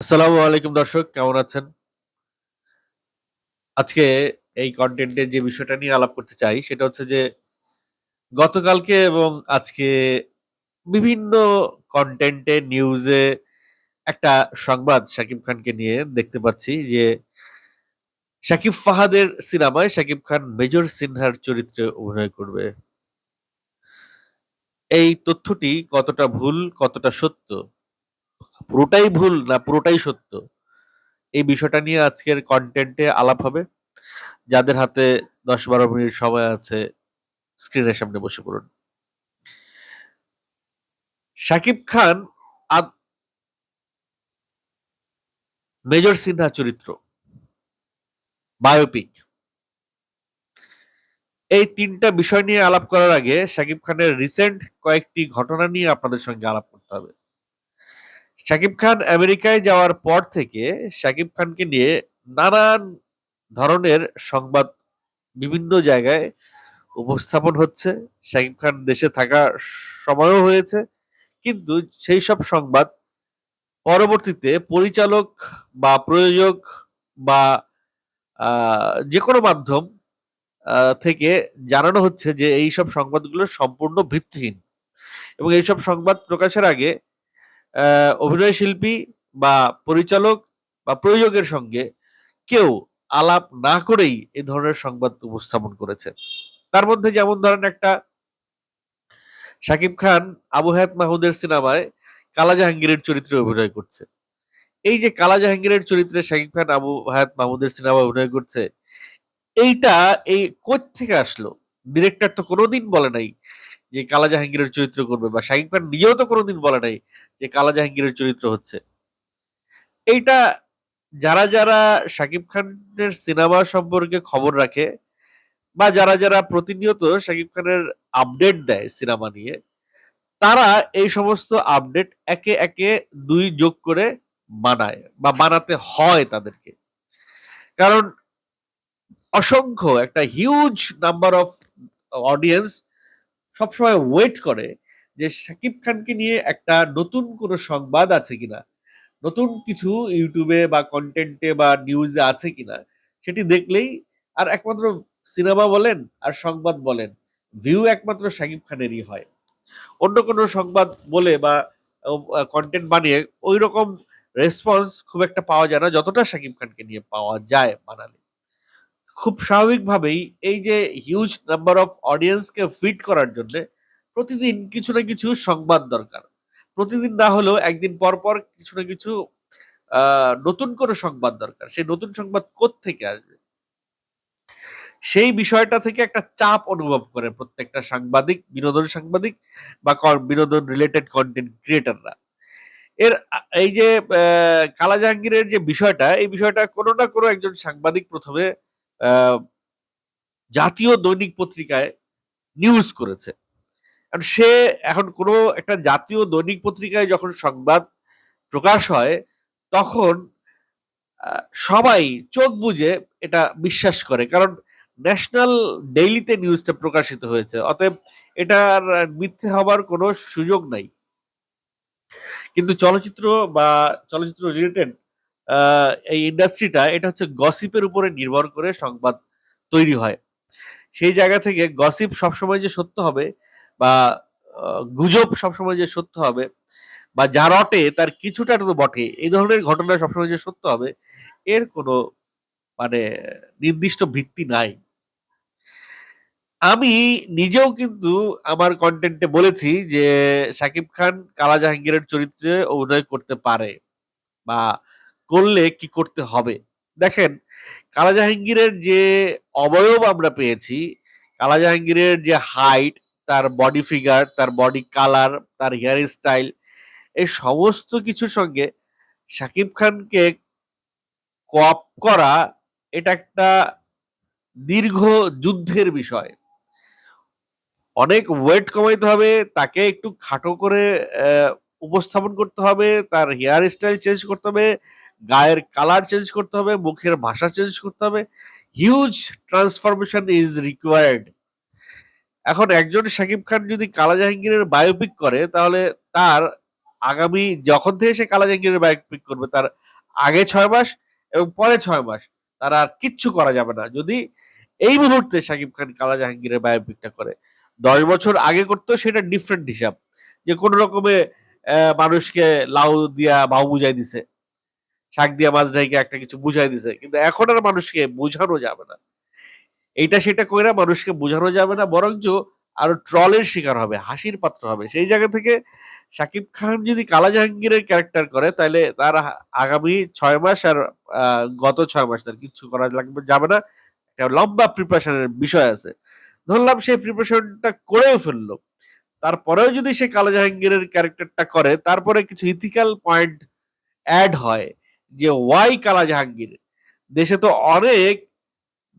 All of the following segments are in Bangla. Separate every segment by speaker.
Speaker 1: আসসালামু আলাইকুম দর্শক কেমন আছেন? আজকে এই কনটেন্টের যে বিষয়টা নিয়ে আলাপ করতে চাই সেটা হচ্ছে যে গতকালকে এবং আজকে বিভিন্ন কনটেন্টে নিউজে একটা সংবাদ শাকিব খানকে নিয়ে দেখতে পাচ্ছি যে শাকিব ফাহাদের সিনেমায় শাকিব খান মেজর সিনহার চরিত্রে অভিনয় করবে। এই তথ্যটি কতটা ভুল, কতটা সত্য? পুরোটাই ভুল না, পুরোটাই সত্য? এই বিষয়টা নিয়ে আজকের কন্টেন্টে আলাপ হবে। যাদের হাতে দশ বারো মিনিট সময় আছে স্ক্রিনের সামনে বসে পড়ুন। শাকিব খান মেজর সিনহা চরিত্র। বায়োপিক। এই তিনটা বিষয় নিয়ে আলাপ করার আগে শাকিব খানের রিসেন্ট কয়েকটি ঘটনা নিয়ে আপনাদের সঙ্গে আলাপ করতে হবে। শাকিব খান আমেরিকায় যাওয়ার পর থেকে শাকিব খানকে নিয়ে নানান ধরনের সংবাদ বিভিন্ন জায়গায় উপস্থাপন হচ্ছে। শাকিব খান দেশে থাকার সময়ও হয়েছে। কিন্তু সেই সব সংবাদ পরবর্তীতে পরিচালক বা প্রযোজক বা যে কোনো মাধ্যম থেকে জানানো হচ্ছে যে এইসব সংবাদগুলো সম্পূর্ণ ভিত্তিহীন। এবং এইসব সংবাদ প্রকাশের আগে অভিনয় শিল্পী বা পরিচালক বা প্রযোজকের সঙ্গে কেউ আলাপ না করেই এ ধরনের সংবাদ উপস্থাপন করেছে। তার মধ্যে যেমন ধরেন একটা শাকিব খান আবু হায়াত মাহমুদের সিনেমায় কালা জাহাঙ্গীরের চরিত্রে অভিনয় করছে। এই যে কালা জাহাঙ্গীরের চরিত্রে শাকিব খান আবু হায়াত মাহমুদের সিনেমায় অভিনয় করছে, এইটা এই কোত্থেকে আসলো? ডিরেক্টর তো কোনোদিন বলে নাই যে কালা জাহাঙ্গীরের চরিত্র করবে বা শাকিব খান নিজেও তো কোনদিন বলে নাই যে কালা জাহাঙ্গীরের চরিত্র হচ্ছে। এইটা যারা, যারা শাকিব খানের সিনেমা সম্পর্কে খবর রাখে বা যারা, যারা প্রতিনিয়ত শাকিব খানের আপডেট দেয় সিনেমা নিয়ে, তারা এই সমস্ত আপডেট একে, একে দুই যোগ করে বানায় বা বানাতে হয় তাদেরকে। কারণ অসংখ্য একটা হিউজ নাম্বার অফ অডিয়েন্স সবসময় ওয়েট করে যে শাকিব খানকে নিয়ে একটা নতুন কোনো সংবাদ আছে কিনা? নতুন কিছু ইউটিউবে বা কন্টেন্টে বা নিউজে আছে কিনা? সেটি দেখলেই আর একমাত্র সিনেমা বলেন আর সংবাদ বলেন, ভিউ একমাত্র শাকিব খানেরই হয়। অন্য কোনো সংবাদ বলে বা কন্টেন্ট বানিয়ে ওই রকম রেসপন্স খুব একটা পাওয়া যায় না যতটা শাকিব খানকে নিয়ে পাওয়া যায় বানালে। খুব স্বাভাবিকভাবেই এই যে হিউজ নাম্বার অফ অডিয়েন্স কে ফিড করার জন্যে প্রতিদিন কিছু না কিছু সংবাদ দরকার। প্রতিদিন না হলেও একদিন পর, পর কিছু না কিছু নতুন কোন সংবাদ দরকার। সেই নতুন সংবাদ কোত্থেকে আসবে? সেই বিষয়টা থেকে একটা চাপ অনুভব করে প্রত্যেকটা সাংবাদিক, বিনোদন সাংবাদিক বা বিনোদন রিলেটেড কন্টেন্ট ক্রিয়েটাররা এর এই যে কালা জাহাঙ্গীরের যে বিষয়টা, এই বিষয়টা কোনো না কোনো একজন সাংবাদিক ১ম এ আ জাতীয় দৈনিক পত্রিকায় নিউজ করেছে। কারণ সে এখন কোন একটা জাতীয় দৈনিক পত্রিকায় যখন সংবাদ প্রকাশ হয়, তখন সবাই চোখ বুজে এটা বিশ্বাস করে। কারণ ন্যাশনাল ডেইলিতে নিউজটা প্রকাশিত হয়েছে। অতএব এটার মিথ্যে হবার কোনো সুযোগ নাই। কিন্তু চলচ্চিত্র বা চলচ্চিত্র রিলেটেড এই ইন্ডাস্ট্রিটা এটা হচ্ছে গসিপের উপরে নির্ভর করে সংবাদ তৈরি হয়। সেই জায়গা থেকে গসিপ সবসময় যে সত্য হবে বা গুজব সবসময় যে সত্য হবে বা, যা রটে তার কিছুটা তো বটে। এই ধরনের ঘটনা সবসময় যে সত্য হবে, এর কোনো মানে নির্দিষ্ট ভিত্তি নাই। আমি নিজেও কিন্তু আমার কন্টেন্টে বলেছি যে, শাকিব খান কালা জাহাঙ্গীরের চরিত্রে অভিনয় করতে পারে বা করলে কি করতে হবে? দেখেন কালা জাহাঙ্গীরের যে অবয়ব আমরা পেয়েছি, কালা জাহাঙ্গীরের যে হাইট, তার বডি ফিগার, তার বডি কালার, তার হেয়ার স্টাইল এই সমস্ত কিছুর সঙ্গে শাকিব খানকে কপ করা এটা একটা দীর্ঘ যুদ্ধের বিষয়। অনেক ওয়েট কমাইতে হবে, তাকে একটু খাটো করে উপস্থাপন করতে হবে, তার হেয়ার স্টাইল চেঞ্জ করতে হবে, গায়ের কালার চেঞ্জ করতে হবে, মুখের ভাষা চেঞ্জ করতে হবে। Huge transformation is required. এখন একজন শাকিব খান যদি কালা জাহাঙ্গীরের বায়োপিক করে তাহলে তার আগামী যখন থেকে সে কালা জাহাঙ্গীরের বায়োপিক করবে তার আগে ছয় মাস এবং পরে ছয় মাস তার আর কিচ্ছু করা যাবে না। যদি এই মুহূর্তে শাকিব খান কালা জাহাঙ্গীরের বায়োপিকটা করে। ১০ বছর আগে করতো সেটা ডিফারেন্ট হিসাব। যে কোন রকমে মানুষকে লাউ দিয়া বাউ বুঝাই দিছে। শাক দিয়া মাছ ঢাইকা একটা কিছু বুঝাই দিছে। কিন্তু এখন আর মানুষকে বুঝানো যাবে না। এইটা সেটা কইরা মানুষকে বুঝানো যাবে না বরঞ্চ আরও ট্রলের শিকার হবে, হাসির পাত্র হবে। সেই জায়গা থেকে শাকিব খান যদি কালা জাহাঙ্গীরের ক্যারেক্টার করে তাহলে তার আগামী ছয় মাস আর গত ছয় মাস তার কিচ্ছু করা লাগবে যাবে না। একটা লম্বা প্রিপারেশন এর বিষয় আছে। ধরলাম সেই প্রিপারেশনটা করেও ফেলল তারপরেও যদি সে কালা জাহাঙ্গীরের ক্যারেক্টারটা করে তারপরে কিছু ইথিক্যাল পয়েন্ট অ্যাড হয় যে ওয়াই কালা জাহাঙ্গীর? দেশে তো অনেক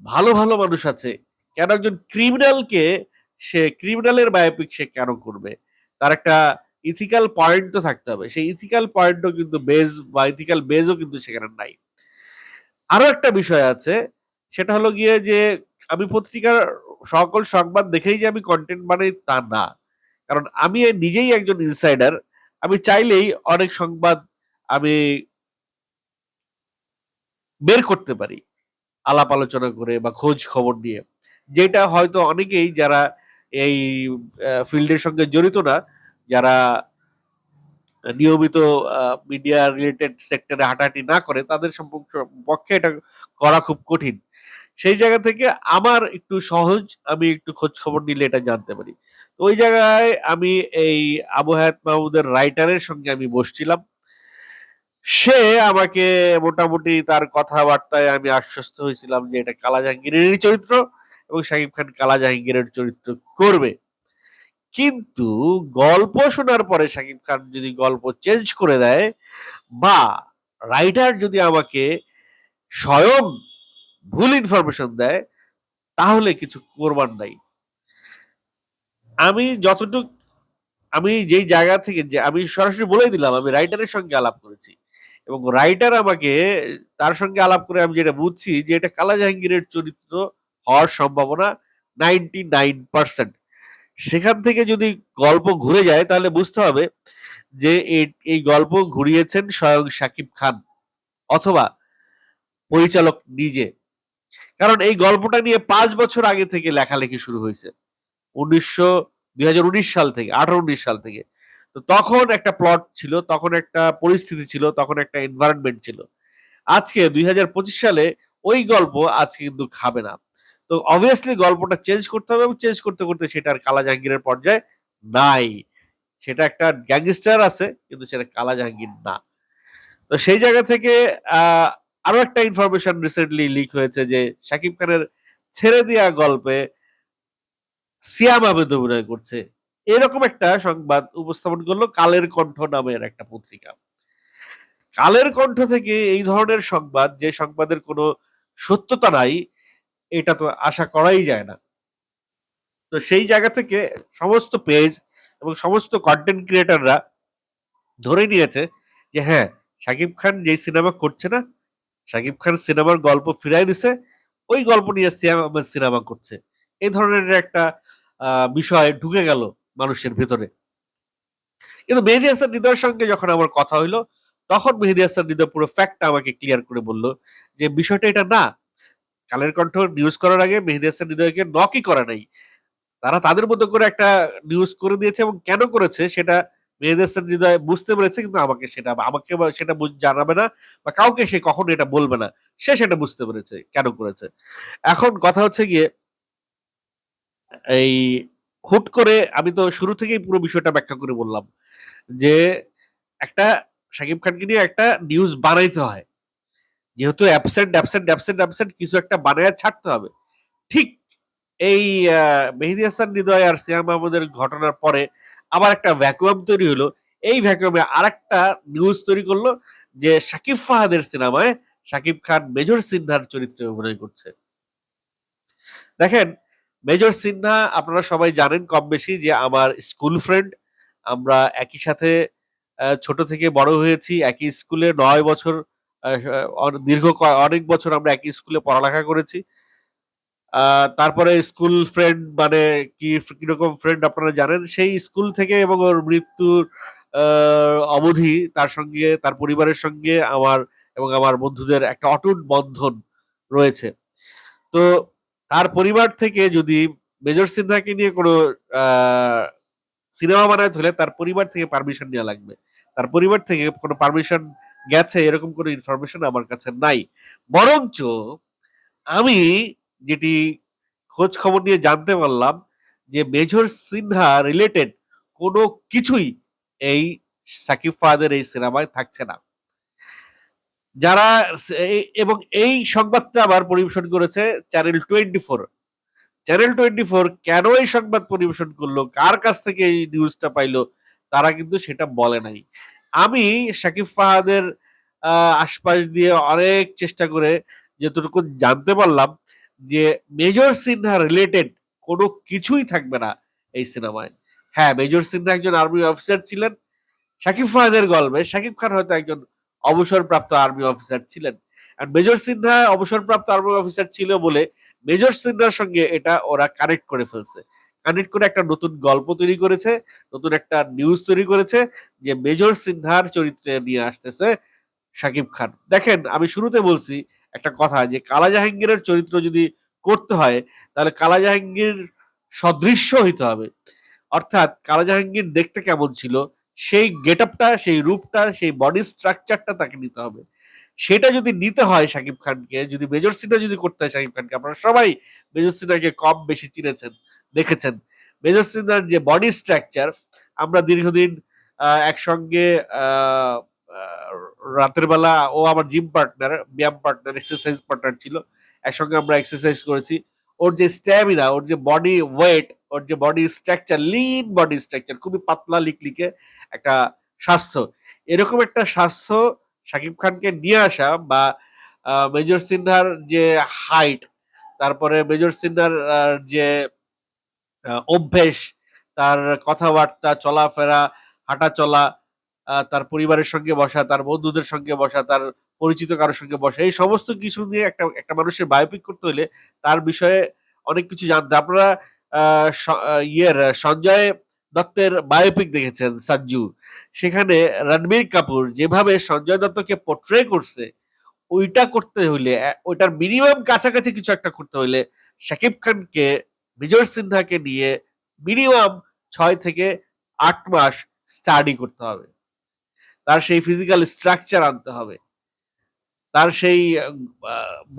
Speaker 1: ভালো, ভালো মানুষ আছে। কেন একজন ক্রিমিনালকে সে ক্রিমিনালের বায়োপিক সে কেন করবে? তার একটা ইথিক্যাল পয়েন্ট তো থাকতে হবে। সেই ইথিক্যাল পয়েন্টও কিন্তু বেস বা ইথিক্যাল বেসও কিন্তু সেখানে নাই। আরও একটা বিষয় আছে সেটা হলো গিয়ে যে আমি পত্রিকার সকল সংবাদ দেখেই যে আমি কন্টেন্ট বানাই তা না। কারণ আমি নিজেই একজন ইনসাইডার। আমি চাইলেই অনেক সংবাদ আমি বের করতে পারি। আলাপ আলোচনা করে বা খোঁজ খবর নিয়ে। যেটা হয়তো অনেকেই যারা এই ফিল্ডের সঙ্গে জড়িত না, যারা নিয়মিত মিডিয়া রিলেটেড সেক্টরে হাঁটাহাঁটি না করে তাদের পক্ষে এটা করা খুব কঠিন। সেই জায়গা থেকে আমার একটু সহজ আমি একটু খোঁজ খবর নিলে এটা জানতে পারি। ওই জায়গায় আমি এই আবু হায়াত মাহমুদের রাইটারের সঙ্গে আমি বসছিলাম। সে আমাকে মোটামুটি তার কথাবার্তায় আমি আশ্বস্ত হয়েছিলাম যে এটা কালা জাহাঙ্গীরেরই চরিত্র এবং শাকিব খান কালা জাহাঙ্গীরের চরিত্র করবে। কিন্তু গল্প শোনার পরে শাকিব খান যদি গল্প চেঞ্জ করে দেয় বা রাইটার যদি আমাকে স্বয়ং ভুল ইনফরমেশন দেয়, তাহলে কিছু করবার নাই। আমি যতটুক, আমি যেই জায়গা থেকে যে, আমি সরাসরি বলেই দিলাম, আমি রাইটারের সঙ্গে আলাপ করেছি। এবং রাইটার আমাকে তার সঙ্গে আলাপ করে আমি যেটা বুঝছি যে এটা কালা জাহাঙ্গীরের চরিত্র হওয়ার সম্ভাবনা 99% সেখান থেকে যদি গল্প ঘুরে যায়, তাহলে বুঝতে হবে যে এই গল্প ঘুরিয়েছেন স্বয়ং শাকিব খান অথবা পরিচালক নিজে। কারণ এই গল্পটা নিয়ে পাঁচ বছর আগে থেকে লেখালেখি শুরু হইছে। ১৯০০ ২০১৯ সাল থেকে ১৮-১৯ সাল থেকে। তো তখন একটা প্লট ছিল, তখন একটা পরিস্থিতি ছিল, তখন একটা এনভায়রনমেন্ট ছিল। আজকে ২০২৫ সালে ওই গল্প আজকে কিন্তু খাবে না। তো অবভিয়াসলি গল্পটা চেঞ্জ করতে হবে এবং চেঞ্জ করতে, করতে সেটা আর কালা জাহাঙ্গীরের পর্যায়ে নাই। সেটা একটা গ্যাংস্টার আছে কিন্তু সেটা কালা জাহাঙ্গীর না। তো সেই জায়গা থেকে আরও একটা ইনফরমেশন রিসেন্টলি লিক হয়েছে যে শাকিব খানের ছেড়ে দেওয়া গল্পে সিয়াম আহমেদ অভিনয় করছে। এরকম একটা সংবাদ উপস্থাপন করল কালের কণ্ঠ নামের একটা পত্রিকা। কালের কণ্ঠ থেকে এই ধরনের সংবাদ যে সংবাদের কোনো সত্যতা নাই, এটা তো আশা করাই যায় না। তো সেই জায়গা থেকে সমস্ত পেজ এবং সমস্ত কন্টেন্ট ক্রিয়েটাররা ধরে নিয়েছে যে হ্যাঁ, শাকিব খান যেই সিনেমা করছে না, শাকিব খান সিনেমার গল্প ফিরায় দিছে, ওই গল্প নিয়ে সিনেমা করছে। এই ধরনের একটা বিষয় ঢুকে গেল মানুষের ভেতরে। কিন্তু মেহেদি হাসান হৃদয়ের সঙ্গে যখন আমার কথা হইল, তখন মেহেদি হাসান হৃদয় পুরো ফ্যাক্টটা আমাকে ক্লিয়ার করে বলল যে বিষয়টা এটা না। কালের কণ্ঠ নিউজ করার আগে মেহেদি হাসান হৃদয়কে নকই করা নাই। তারা তাদের মতো করে একটা নিউজ করে দিয়েছে এবং কেন করেছে সেটা মেহেদি হাসান হৃদয় বুঝতে পেরেছে কিন্তু আমাকে সেটা আমাকে সেটা জানাবে না বা কাউকে সে কখনো এটা বলবে না। সে সেটা বুঝতে পেরেছে কেন করেছে। এখন কথা হচ্ছে গিয়ে এই হুট করে আমি তো শুরু থেকেই পুরো বিষয়টা ব্যাখ্যা করে বললাম। যে একটা শাকিব খানকে নিয়ে একটা নিউজ বানাইতে হয়। যেহেতু অ্যাবসেন্ট, অ্যাবসেন্ট, অ্যাবসেন্ট, অ্যাবসেন্ট কিছু একটা বানায় ছাড়তে হবে। ঠিক এই মেহেদী হাসান হৃদয় আর সিয়াম মাহমুদের ঘটনার পরে আবার একটা ভ্যাকুয়াম তৈরি হলো। এই ভ্যাকুয়ামে আরেকটা নিউজ তৈরি করল যে শাকিব ফাহাদের সিনেমায় শাকিব খান মেজর সিনহার চরিত্রে অভিনয় করছে। দেখেন মেজর সিনহা আপনারা সবাই জানেন কম বেশি যে আমার স্কুল ফ্রেন্ড। আমরা একই সাথে ছোট থেকে বড় হয়েছি। একই স্কুলে নয় বছর দীর্ঘ অনেক বছর আমরা একই স্কুলে পড়ালেখা করেছি। তারপরে স্কুল ফ্রেন্ড মানে কি, কীরকম ফ্রেন্ড আপনারা জানেন। সেই স্কুল থেকে এবং ওর মৃত্যুর অবধি তার সঙ্গে, তার পরিবারের সঙ্গে আমার এবং আমার বন্ধুদের একটা অটুট বন্ধন রয়েছে তো তার পরিবার থেকে যদি মেজর সিনহাকে নিয়ে কোনো সিনেমা বানায় হলে তার পরিবার থেকে পারমিশন নেওয়া লাগবে। তার পরিবার থেকে কোনো পারমিশন গেছে এরকম কোনো ইনফরমেশন আমার কাছে নাই। বরঞ্চ আমি যেটি খোঁজ খবর নিয়ে জানতে পারলাম যে মেজর সিনহা রিলেটেড কোনো কিছুই এই সাকিব ফাহাদের এই সিনেমায় থাকছে না। যারা এবং এই সংবাদটা আবার পরিবেশন করেছে channel twenty four channel twenty four কেন এই সংবাদ পরিবেশন করল? কার কাছ থেকে এই নিউজটা পাইলো? তারা কিন্তু সেটা বলে নাই। আমি শাকিব ফাহাদের আশপাশ দিয়ে অনেক চেষ্টা করে যতটুকু জানতে পারলাম যে মেজর সিনহা রিলেটেড কোনো কিছুই থাকবে না এই সিনেমায়। হ্যাঁ মেজর সিনহা একজন আর্মি অফিসার ছিলেন। শাকিব ফাহাদের গল্পে শাকিব খান হয়তো একজন অবসরপ্রাপ্ত আর্মি অফিসার ছিলেন। মেজর সিনহা অবসরপ্রাপ্ত আর্মি অফিসার ছিল বলে মেজর সিনহার সঙ্গে এটা ওরা কানেক্ট করে ফেলছে। কানেক্ট করে একটা নতুন গল্প তৈরি করেছে, নতুন একটা নিউজ তৈরি করেছে, যে মেজর সিনহার চরিত্রে নিয়ে আসতেছে শাকিব খান দেখেন, আমি শুরুতে বলছি একটা কথা যে কালা জাহাঙ্গীরের চরিত্র যদি করতে হয়, তাহলে কালা জাহাঙ্গীর সদৃশ্য হইতে হবে। অর্থাৎ কালা জাহাঙ্গীর দেখতে কেমন ছিল সেই গেট আপটা সেই রূপটা, সেই বডি স্ট্রাকচারটা তাকে নিতে হবে। সেটা যদি নিতে হয় শাকিব খানকে, যদি মেজর সিনহা যদি করতে হয় শাকিব খানকে, আপনারা সবাই মেজর সিনহাকে কম বেশি চিনেছেন, দেখেছেন। মেজর সিনহার যে বডি স্ট্রাকচার আমরা দীর্ঘদিন একসঙ্গে রাতের বেলা ও আমার জিম পার্টনার ব্যায়াম পার্টনার এক্সারসাইজ পার্টনার ছিল, একসঙ্গে আমরা এক্সারসাইজ করেছি। ওর যে স্ট্যামিনা ওর যে বডি ওয়েট ওর যে body structure lean body structure খুবই পাতলা লিকলিকে একটা স্বাস্থ্য। এরকম একটা স্বাস্থ্য শাকিব খানকে নিয়ে আসা বা মেজর সিনহার যে হাইট তারপরে মেজর সিনহার যে অভ্যেস, তার কথাবার্তা, চলাফেরা হাঁটা চলা তার পরিবারের সঙ্গে বসা, তার বন্ধুদের সঙ্গে বসা, তার পরিচিত কারোর সঙ্গে বসা, এই সমস্ত কিছু নিয়ে একটা একটা মানুষের বায়োপিক করতে হলে তার বিষয়ে অনেক কিছু জানতে আপনারা ইয়ের সঞ্জয় দত্তের বায়োপিক দেখেছেন সাজ্জু। সেখানে রণবীর কাপুর যেভাবে সঞ্জয় দত্তকে পোট্রে করছে, ওইটা করতে হইলে ওইটার মিনিমাম কাছাকাছি কিছু একটা করতে হইলে শাকিব খানকে বিজয় সিনহাকে নিয়ে মিনিমাম ছয় থেকে আট মাস স্টাডি করতে হবে। তার সেই ফিজিক্যাল স্ট্রাকচার আনতে হবে। তার সেই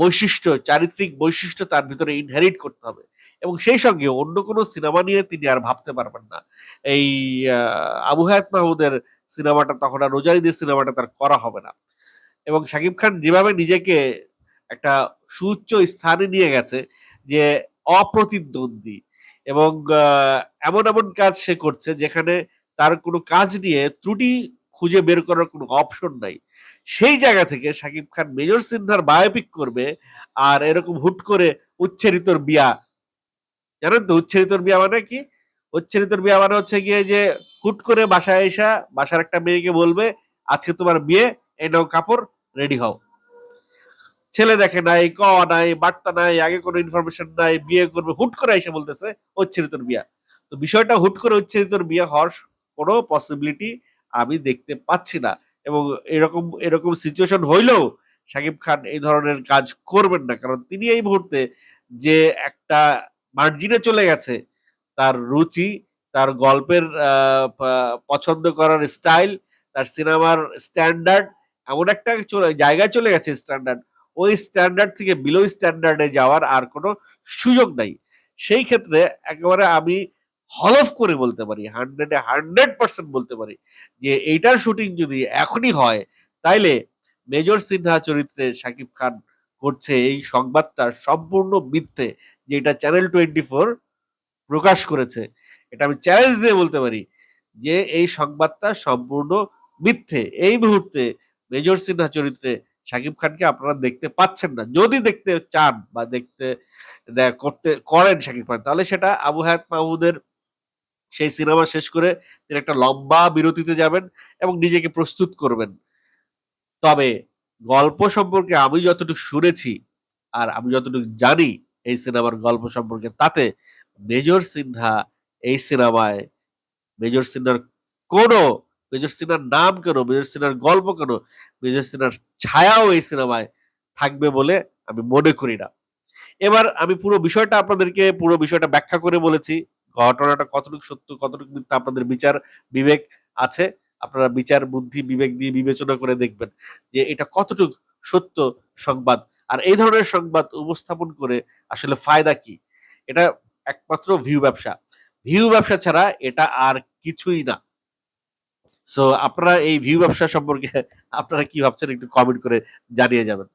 Speaker 1: বৈশিষ্ট্য, চারিত্রিক বৈশিষ্ট্য তার ভিতরে ইনহেরিট করতে হবে। এবং সেই সঙ্গে অন্য কোনো সিনেমা নিয়ে তিনি আর ভাবতে পারবেন না। এই আবু হায়াত মাহমুদের সিনেমাটা তখন আর রোজারিদের সিনেমাটা তার করা হবে না। এবং শাকিব খান যেভাবে নিজেকে একটা সুউচ্চ স্থানে নিয়ে গেছে যে অপ্রতিদ্বন্দ্বী এবং এমন এমন কাজ সে করছে যেখানে তার কোনো কাজ নিয়ে ত্রুটি খুঁজে বের করার কোনো অপশন নাই। সেই জায়গা থেকে শাকিব খান মেজর সিনহার বায়োপিক করবে আর এরকম হুট করে উচ্ছেরিতর বিয়া জানেন তো উচ্ছেরিতর বিয়া মানে কি? উচ্ছেরিতর বিয়া মানে হচ্ছে গিয়ে যে হুট করে বাসায় এসা বাসার একটা মেয়েকে বলবে, আজকে তোমার বিয়ে, এই নাও কাপড়, রেডি হও। ছেলে দেখে নাই ক নাই, বার্তা নাই, আগে কোনো ইনফরমেশন নাই, বিয়ে করবে, হুট করে এসে বলতেছে উচ্ছেরিতর বিয়া। তো বিষয়টা হুট করে উচ্ছেরিতর বিয়ে হওয়ার কোনো পসিবিলিটি আমি দেখতে পাচ্ছি না। এবং এরকম এরকম সিচুয়েশন হইলেও সাকিব খান এই ধরনের কাজ করবেন না। কারণ তিনি এই মুহূর্তে যে একটা মার্জিনে চলে গেছে। তার রুচি, তার গল্পের পছন্দ করার স্টাইল, তার সিনেমার স্ট্যান্ডার্ড, এমন একটা জায়গায় চলে গেছে স্ট্যান্ডার্ড। ওই স্ট্যান্ডার্ড থেকে বিলো স্ট্যান্ডার্ডে যাওয়ার আর কোনো সুযোগ নাই। সেই ক্ষেত্রে একেবারে আমি হলফ করে বলতে পারি, হান্ড্রেডে হান্ড্রেড পার্সেন্ট বলতে পারি যে, এইটার শুটিং যদি এখনই হয়, তাইলে মেজর সিনহা চরিত্রে শাকিব খান করছে এই সংবাদটা সম্পূর্ণ মিথ্যে, যে এটা চ্যানেল টোয়েন্টি ফোর প্রকাশ করেছে। এটা আমি চ্যালেঞ্জ দিয়ে বলতে পারি যে এই সংবাদটা সম্পূর্ণ মিথ্যে। এই মুহূর্তে মেজর সিনহা চরিত্রে শাকিব খানকে আপনারা দেখতে পাচ্ছেন না। যদি দেখতে চান বা দেখতে করতে, করেন শাকিব খান, তাহলে সেটা আবু হায়াত মাহমুদের সেই সিনেমা শেষ করে তিনি একটা লম্বা বিরতিতে যাবেন এবং নিজেকে প্রস্তুত করবেন। তবে গল্প সম্পর্কে আমি যতটুকু শুনেছি আর আমি যতটুকু জানি এই সিনেমার গল্প সম্পর্কে, তাতে মেজর সিনহা এই সিনেমায়, মেজর সিনহার কোনো, মেজর সিনহার নাম কেন, মেজর সিনহার গল্প কেন, মেজর সিনহার ছায়াও এই সিনেমায় থাকবে বলে আমি মনে করি না। এবার আমি পুরো বিষয়টা আপনাদেরকে, পুরো বিষয়টা ব্যাখ্যা করে বলেছি, ঘটনাটা কতটুকু সত্য, কতটুকু মিথ্যা, আপনাদের বিচার, বিবেক আছে। আপনারা বিচার, বুদ্ধি, বিবেক দিয়ে বিবেচনা করে দেখবেন যে এটা কতটুকু সত্য সংবাদ। আর এই ধরনের সংবাদ উপস্থাপন করে আসলে ফায়দা কি? এটা একমাত্র ভিউ ব্যবসা। ভিউ ব্যবসা ছাড়া এটা আর কিছুই না। সো আপনারা এই ভিউ ব্যবসা সম্পর্কে আপনারা কি ভাবছেন একটু কমেন্ট করে জানিয়ে যাবেন।